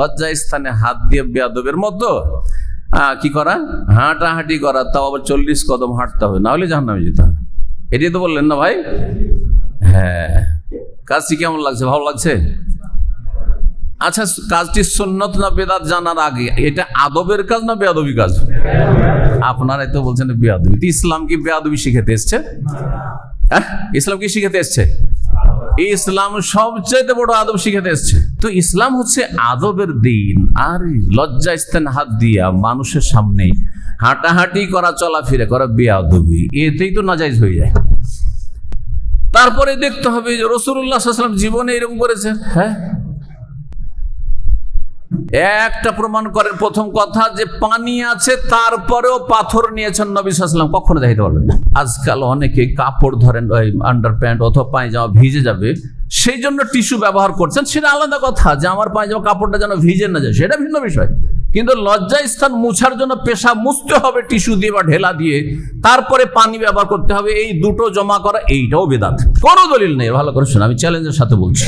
লজ্জা স্থানে হাত দিয়ে বেয়াদবের মতো কি করা? হাঁটাহাঁটি করা, তাও আবার চল্লিশ কদম হাঁটতে হবে, না হলে জাহান্নামে যেতে হবে। এটাই তো বললেন না ভাই? হ্যাঁ। কাজটি কেমন লাগছে? ভালো লাগছে? আচ্ছা কাজটি সুন্নত না বেদাত জানার আগে? এটা আদবের কাজ না বেয়াদবি কাজ? আপনারাই তো বলছেন বেয়াদবি। ইসলাম কি বেয়াদবি শিখাতে এসছে? হ্যাঁ? ইসলাম কি শিখাতে এসছে? ইসলাম সবচেয়ে বড় আদব শিখাতে এসছে। তো ইসলাম হচ্ছে আদবের দিন। আর লজ্জা স্থান হাত দিয়া মানুষের সামনে হাঁটাহাঁটি করা, চলাফেরা করা বেআবি এতেই তো নাজাইজ হয়ে যায়। তারপরে দেখতে হবে যে রসুল্লাহ জীবনে এরকম করেছেন হ্যাঁ? একটা প্রমাণ করেন, প্রথম কথা যে পানি আছে, তারপরেও পাথর নিয়েছেন নবী কখনো দেখাইতে পারবেন না। আজকাল অনেকে কাপড় ধরেন, ওই আন্ডার প্যান্ট অথবা পায়জামা ভিজে যাবে, সেই জন্য টিস্যু ব্যবহার করছেন। সেটা আলাদা কথা যে আমার পায়জামা কাপড়টা যেন ভিজে না যায়, সেটা ভিন্ন বিষয়। কিন্তু লজ্জা স্থান মুছার জন্য পেশা মুছতে হবে, টিস্যু দিয়ে বা ঢেলা দিয়ে, তারপরে পানি ব্যবহার করতে হবে। এই দুটো জমা করা, এইটাও বেদাত। কোনো দলিল নেই, ভালো করে শোনো আমি চ্যালেঞ্জের সাথে বলছি।